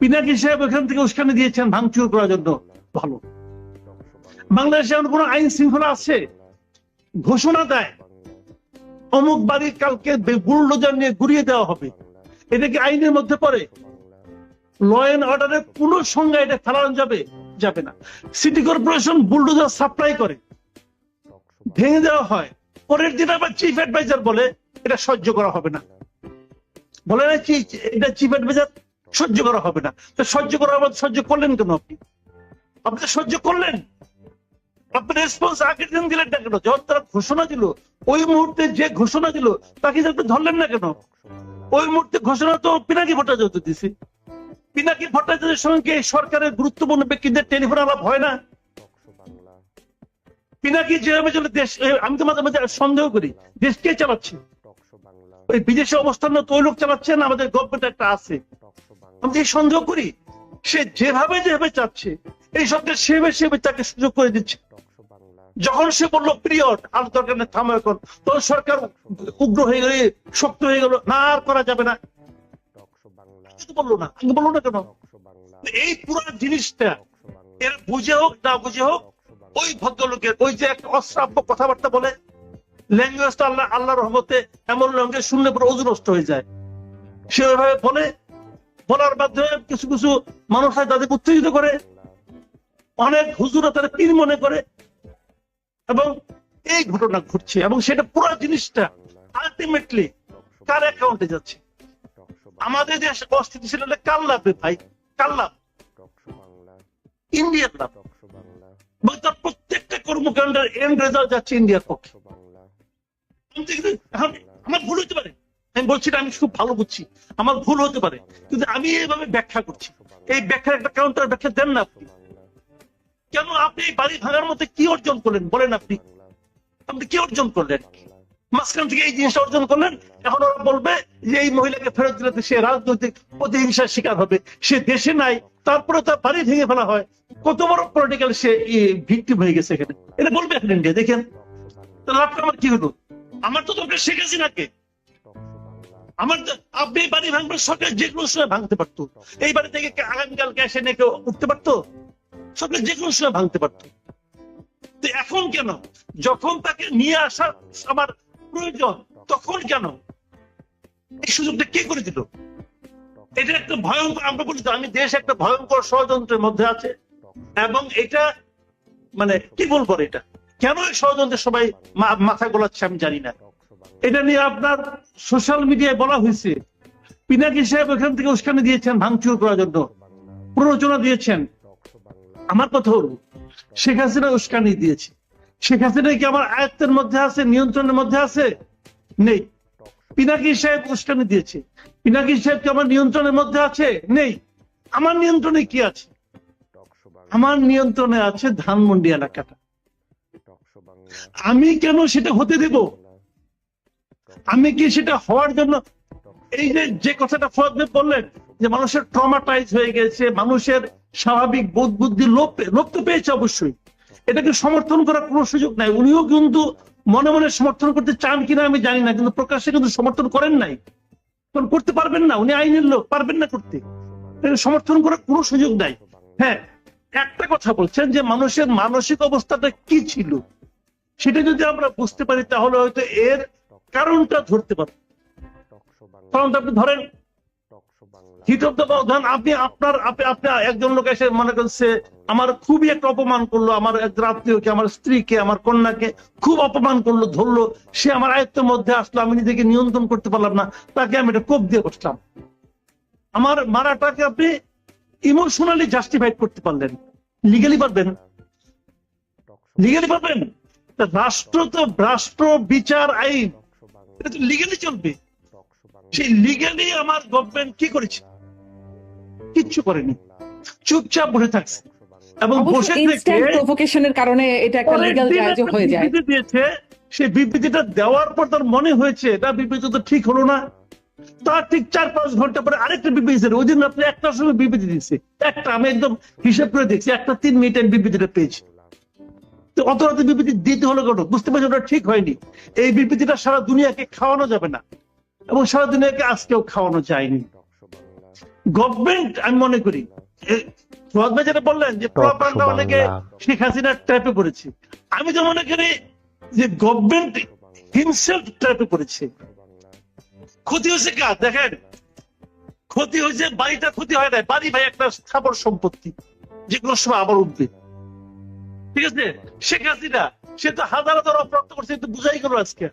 পিনাকি সাহেব ওখান থেকে উস্কানি দিয়েছেন, ভাঙচুর করার জন্য। ভালো। বাংলাদেশে এমন কোন আইন শৃঙ্খলা আছে? ঘোষণা দেয়, অমুক বাড়ি কালকে বুলডোজার নিয়ে ঘুরিয়ে দেওয়া হবে। এটা কি আইনের মধ্যে পড়ে? ল এন্ড অর্ডারের কোন সংজ্ঞা এটা ফেলানো যাবে? যাবে না। সিটি কর্পোরেশন বুলডোজার সাপ্লাই করে। ভেঙে দেওয়া হয়। পরের দিন আবার চিফ অ্যাডভাইজার বলে, এটা সহ্য করা হবে না। বলে না এটা চিফ অ্যাডভাইজার সহ্য করা হবে না। তো সহ্য করা আবার সহ্য করলেন কেন আপনি? আপনি সহ্য করলেন। আপনি রেসপন্স আগের দিন দিলেন না কেন? যখন তারা ঘোষণা দিল, ওই মুহূর্তে যে ঘোষণা দিল, তাকে আপনি ধরলেন না কেন? ওই মুহূর্তে ঘোষণা তো পিনাকি ভট্টাচার্য দিছে। পিনাকি ভট্টাচার্যের সঙ্গে সরকারের গুরুত্বপূর্ণ ব্যক্তিদের টেলিফোন আলাপ হয় না। পিনাকি যেভাবে চলে, দেশ আমি তো মাঝে মাঝে সন্দেহ করি, দেশ কে চালাচ্ছে? ওই বিদেশে অবস্থান তো ওই লোক চালাচ্ছে না, আমাদের গভর্নমেন্ট একটা আছে। আমি সন্দেহ করি। সে যেভাবে যেভাবে চাচ্ছে, এই সরকার সেভাবে সেভাবে তাকে সুযোগ করে দিচ্ছে। যখন সে বলল পিরিয়ড আর দরকার নেই, থামো এখন। তখন সরকার উগ্র হয়ে গেলে, শক্ত হয়ে গেল, না আর করা যাবে না। বলল না। আমি বলল না কেন? এই পুরো জিনিসটা, এর বুঝে হোক, না বুঝে হোক, ওই ভদ্রলোকের, ওই যে একটা অশ্রাব্য কথাবার্তা বলে, ল্যাঙ্গুয়েজটা আল্লাহ আল্লাহ রহমতে এমন ল্যাঙ্গুয়েজ শুনলে পরে ওজন নষ্ট হয়ে যায়। সে ওইভাবে বলে বলার মাধ্যমে কিছু কিছু মানুষ হয় তাদের উত্তেজিত করে। অনেক হুজুরা তারা পীর মনে করে। এবং এই ঘটনা ঘটছে এবং সেটা পুরো জিনিসটা আলটিমেটলি কার অ্যাকাউন্টে যাচ্ছে? আমাদের দেশ অস্থিতিশীল হলে কার লাভ ভাই? কার লাভ? ইন্ডিয়ার লাভ। এবং প্রত্যেকটা কর্মকাণ্ডের এন্ড রেজাল্ট যাচ্ছে ইন্ডিয়ার পক্ষে। আমার ভুল হতে পারে? আমি বলছি আমি খুব ভালো বুঝছি। আমার ভুল হতে পারে, কিন্তু আমি এইভাবে ব্যাখ্যা করছি। এই ব্যাখ্যার একটা কাউন্টার ব্যাখ্যা দেন না আপনি। কেন আপনি এই বাড়ি ভাঙার মধ্যে কি অর্জন করলেন? বলেন আপনি। আপনি কি অর্জন করলেন? মাঝখান থেকে এই জিনিসটা অর্জন করলেন, এখন ওরা বলবে যে এই মহিলাকে ফেরত দিলে সে রাজনৈতিক প্রতিহিংসার শিকার হবে। সে দেশে নাই, তারপরে তার বাড়ি ভেঙে ফেলা হয়। কত বড় পলিটিক্যাল সে ভিক্টিম হয়ে গেছে এখানে। এটা বলবে এখন ইন্ডিয়া দেখেন। তো লাভটা আমার কি হলো? আমার তো দরকার শেখ হাসিনাকে। আমার আপনি বাড়ি সরকার যে কোনো সময় ভাঙতে পারতো। এই বাড়ি থেকে নিয়ে কেউ উঠতে পারতো? সরকার যে কোনো সময় ভাঙতে পারতো। তো এখন কেন? যখন তাকে নিয়ে আমার প্রয়োজন, তখন কেন? এই সুযোগটা কে করে দিল? এটা একটা ভয়ঙ্কর, আমরা বলি আমি দেশ একটা ভয়ঙ্কর ষড়যন্ত্রের মধ্যে আছে। এবং এটা মানে কি বলব এটা? কেন এই ষড়যন্ত্রের সবাই মাথা গোলাচ্ছে আমি জানি না। এটা নিয়ে আপনার সোশ্যাল মিডিয়ায় বলা হয়েছে। পিনাকি সাহেব ওখান থেকে উস্কানি দিয়েছেন, ভাঙচুর করার জন্য। প্ররোচনা দিয়েছেন। আমার কথা হলো শেখ হাসিনা উস্কানি দিয়েছে। শেখ হাসিনা কি আমার আয়ত্তের মধ্যে আছে, নিয়ন্ত্রণের মধ্যে আছে? নেই। পিনাকি সাহেব উস্কানি দিয়েছে। পিনাকি সাহেব কি আমার নিয়ন্ত্রণের মধ্যে আছে? নেই। আমার নিয়ন্ত্রণে কি আছে? আমার নিয়ন্ত্রণে আছে ধানমন্ডি এলাকাটা। আমি কেন সেটা হতে দেব? আমি কি সেটা হওয়ার জন্য এই যে কথাটা ফরদ বললেন, যে মানুষের ট্রমাটাইজ হয়ে গেছে, মানুষের স্বাভাবিক বোধ বুদ্ধি লোপ লোপ তো পেয়েছে অবশ্যই। এটাকে সমর্থন করার কোনো সুযোগ নাই। উনিও কিন্তু মনে মনে সমর্থন করতে চান কিনা আমি জানি না, কিন্তু প্রকাশ্যে কিন্তু সমর্থন করেন নাই। কারণ করতে পারবেন না, উনি আইনের লোক, পারবেন না করতে। সমর্থন করার কোনো সুযোগ নাই। হ্যাঁ একটা কথা বলছেন যে মানুষের মানসিক অবস্থাটা কি ছিল? সেটা যদি আমরা বুঝতে পারি, তাহলে হয়তো এর কারণটা ধরতে পারব কারণটা আপনি ধরেন। হিট অফ দ্য ধরেন আপনি আপনার আপনি আপনি একজন লোক এসে মনে করছে আমার খুবই একটা অপমান করল আমার একজন আত্মীয়কে আমার স্ত্রীকে আমার কন্যাকে খুব অপমান করল ধরলো সে আমার আয়ত্তের মধ্যে আসলো আমি নিজেকে নিয়ন্ত্রণ করতে পারলাম না তাকে আমি এটা কোপ দিয়ে বসলাম। আমার মারাটাকে আপনি ইমোশনালি জাস্টিফাইড করতে পারলেন। লিগালি পারবেন। লিগালি পারবেন। রাষ্ট্র তো রাষ্ট্র বিচার আইন। এটা তো লিগালি চলবে। সেই লিগালি আমার গভর্নমেন্ট কি করেছে? কিচ্ছু করেনি। চুপচাপ বসে থাকছে। এবং বসে থেকে প্রভোকেশনের কারণে এটা একটা পরের লিগ্যাল জায়জ হয়ে যায়। বিবৃতি দিয়েছে সেই বিবৃতিটা দেওয়ার পর তার মনে হয়েছে এটা বিবৃতি তো ঠিক হলো না। তার ঠিক চার পাঁচ ঘণ্টা পরে আরেকটা বিবৃতি দিয়েছে। ওই দিন আপনি একটার সময় বিবৃতি দিচ্ছে একটা আমি একদম হিসেব করে দেখছি একটা তিন মিনিট আমি বিবৃতিটা পেয়েছি। তো অত রাতে বিবৃতি দিতে হলো কেন বুঝতে পারছি ওটা ঠিক হয়নি। এই বিবৃতিটা সারা দুনিয়াকে খাওয়ানো যাবে না এবং সারা দুনিয়াকে আজকেও খাওয়ানো যায়নি। গভর্নমেন্ট আমি মনে করি ভাই যেটা বললেন যে প্রপাগান্ডা অনেকে শেখ হাসিনার ট্র্যাপে পড়েছে। আমি তো মনে করি যে গভর্নমেন্ট হিমসেলফ ট্র্যাপে পড়েছে। ক্ষতি হয়েছে কার? দেখেন ক্ষতি হয়েছে বাড়িটা ক্ষতি হয় না বাড়ি ভাই একটা স্থাবর সম্পত্তি যেগুলো সময় আবার উঠবে। ঠিক আছে? শেখ হাসিনা, সে তো হাজার হাজার অপরাধ করছে কিন্তু বুঝাই গেল আজকে।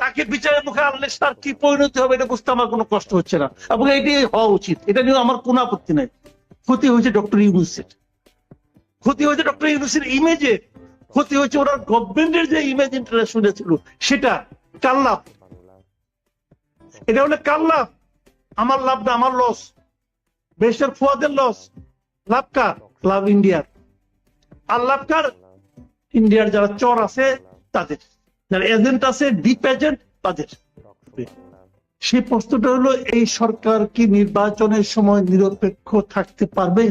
তাকে বিচারের মুখে আনলে তার কি পরিণতি হবে এটা বুঝতে আমার কোনো কষ্ট হচ্ছে না। এবং এটাই হওয়া উচিত। এটা নিয়ে আমার কোনো আপত্তি নাই। ক্ষতি হয়েছে ডক্টর ইউনুসের। ক্ষতি হয়েছে ডক্টর ইউনুসের ইমেজে ক্ষতি হয়েছে ওনার গভর্নমেন্টের যে ইমেজ ইন্টারন্যাশনাল ছিল সেটা কার লাভ? এটা হলে কার লাভ? আমার লাভ না, আমার লস বেশার ফুয়াদের লস লাভ কার? লাভ ইন্ডিয়ার আর লাভ কার ইন্ডিয়ার যারা চর আছে, তাদের। যারা এজেন্ট আছে ডিপ এজেন্ট তাদের। সেই প্রশ্নটা হলো, এই সরকার কি নির্বাচনের সময় নিরপেক্ষ থাকতে পারবে?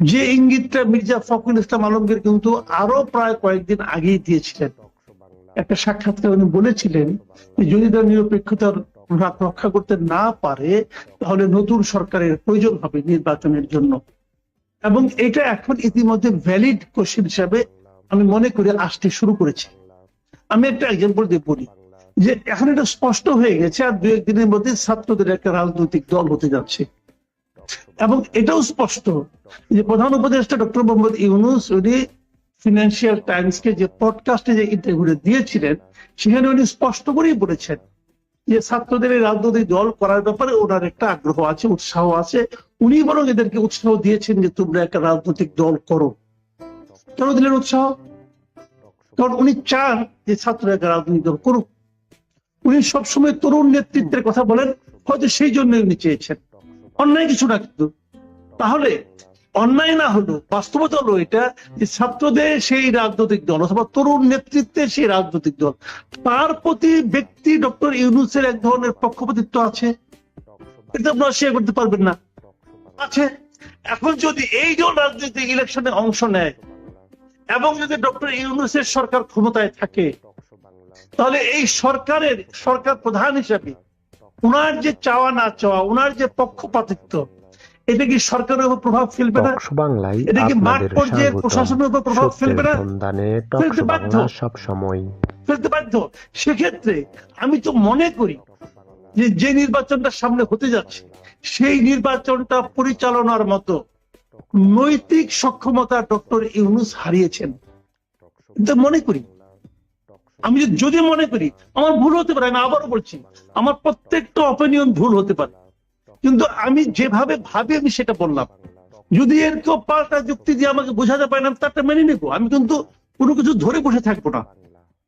যে ইঙ্গিতটা মির্জা ফখরুল ইসলাম আলমগীর কিন্তু আরও প্রায় কয়েকদিন আগেই দিয়েছিলেন। একটা সাক্ষাৎকার উনি বলেছিলেন যদি তারা নিরপেক্ষতার রক্ষা করতে না পারে, তাহলে নতুন সরকারের প্রয়োজন হবে নির্বাচনের জন্য। এবং এটা এখন ইতিমধ্যে ভ্যালিড কোশ্চেন হিসাবে আমি মনে করি আসতে শুরু করেছে। আমি একটা এক্সাম্পল দিয়ে বলি যে এখন এটা স্পষ্ট হয়ে গেছে আর দু একদিনের মধ্যে ছাত্রদের একটা রাজনৈতিক দল হতে যাচ্ছে। এবং এটাও স্পষ্ট যে প্রধান উপদেষ্টা ডক্টর মোহাম্মদ ইউনুস উনি ফিনান্সিয়াল টাইমস কে যে পডকাস্টে যে ইন্টারভিউ দিয়েছিলেন, সেখানে উনি স্পষ্ট করেই বলেছেন যে ছাত্রদের এই রাজনৈতিক দল করার ব্যাপারে ওনার একটা আগ্রহ আছে, উৎসাহ আছে। উনি বরং এদেরকে উৎসাহ দিয়েছেন যে তোমরা একটা রাজনৈতিক দল করো। কেন দিলেন উৎসাহ? কারণ উনি চান যে ছাত্ররা একটা রাজনৈতিক দল করুক। উনি সবসময় তরুণ নেতৃত্বের কথা বলেন, হয়তো সেই জন্য উনি চেয়েছেন। অন্যায় কিছু না কিন্তু। তাহলে অন্যায় না হলো বাস্তবতা হলো এটা যে ছাত্রদের সেই রাজনৈতিক দল অথবা তরুণ নেতৃত্বের সেই রাজনৈতিক দল। তার প্রতি ব্যক্তি ডক্টর ইউনুসের এক ধরনের পক্ষপাতিত্ব আছে। এটা আপনারা শেয়ার করতে পারবেন না। আছে। এখন যদি এই দল রাজনৈতিক ইলেকশনে অংশ নেয় এবং যদি ডক্টর ইউনুসের সরকার ক্ষমতায় থাকে, তাহলে এই সরকারের সরকার প্রধান হিসাবে উনার যে চাওয়া না চাওয়া, উনার যে পক্ষপাতিত্ব এটা কি সরকারের উপর প্রভাব ফেলবে না? বাংলায় এটা কি মাঠ পর্যায়ের প্রশাসনের উপর প্রভাব ফেলবে না? ফেলতে বাধ্য। সব সময়। ফেলতে বাধ্য। সেক্ষেত্রে আমি তো মনে করি যে যে নির্বাচনটা সামনে হতে যাচ্ছে সেই নির্বাচনটা পরিচালনার মতো নৈতিক সক্ষমতা ডক্টর ইউনুস হারিয়েছেন। মনে করি আমি যদি- যদি মনে করি আমার ভুল হতে পারে আমি আবারও বলছি আমার প্রত্যেকটা অপিনিয়ন ভুল হতে পারে। কিন্তু আমি যেভাবে ভাবি, আমি সেটা বললাম। যদি এর কেউ পাল্টা যুক্তি দিয়ে আমাকে বোঝাতে পারে না তারটা মেনে নেব। আমি কিন্তু কোনো কিছু ধরে বসে থাকব না।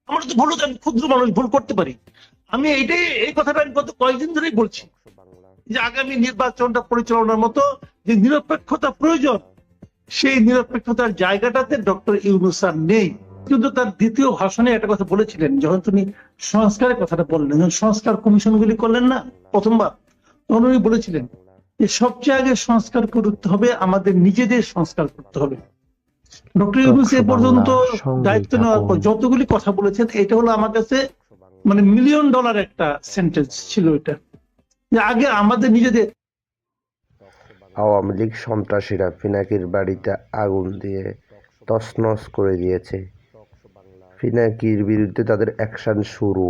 আমার তো ভুল আমি ক্ষুদ্র মানুষ, ভুল করতে পারি। আমি এইটাই, এই কথাটা আমি গত কয়েকদিন ধরেই বলছি। যে আগামী নির্বাচনটা পরিচালনার মতো যে নিরপেক্ষতা প্রয়োজন, সেই নিরপেক্ষতার জায়গাটাতে ডক্টর ইউনুসার নেই। কিন্তু তার দ্বিতীয় ভাষণে একটা কথা বলেছিলেন, যখন তিনি সংস্কারের কথাটা বললেন। সংস্কার কমিশনগুলি করলেন না, প্রথমবার। তখন উনি বলেছিলেন যে সবচেয়ে আগে সংস্কার করতে হবে আমাদের নিজেদের সংস্কার করতে হবে। ডক্টর ইউনুস এ পর্যন্ত দায়িত্ব নেওয়ার পর যতগুলি কথা বলেছেন এটা হলো আমার কাছে মানে মিলিয়ন ডলার একটা সেন্টেন্স ছিল এটা। যে আগে আমাদের নিজেদের আওয়ামী লীগ সন্ত্রাসীরা পিনাকির বাড়িতে আগুন দিয়ে তছনছ করে দিয়েছে। পিনাকির বিরুদ্ধে তাদের অ্যাকশন শুরু।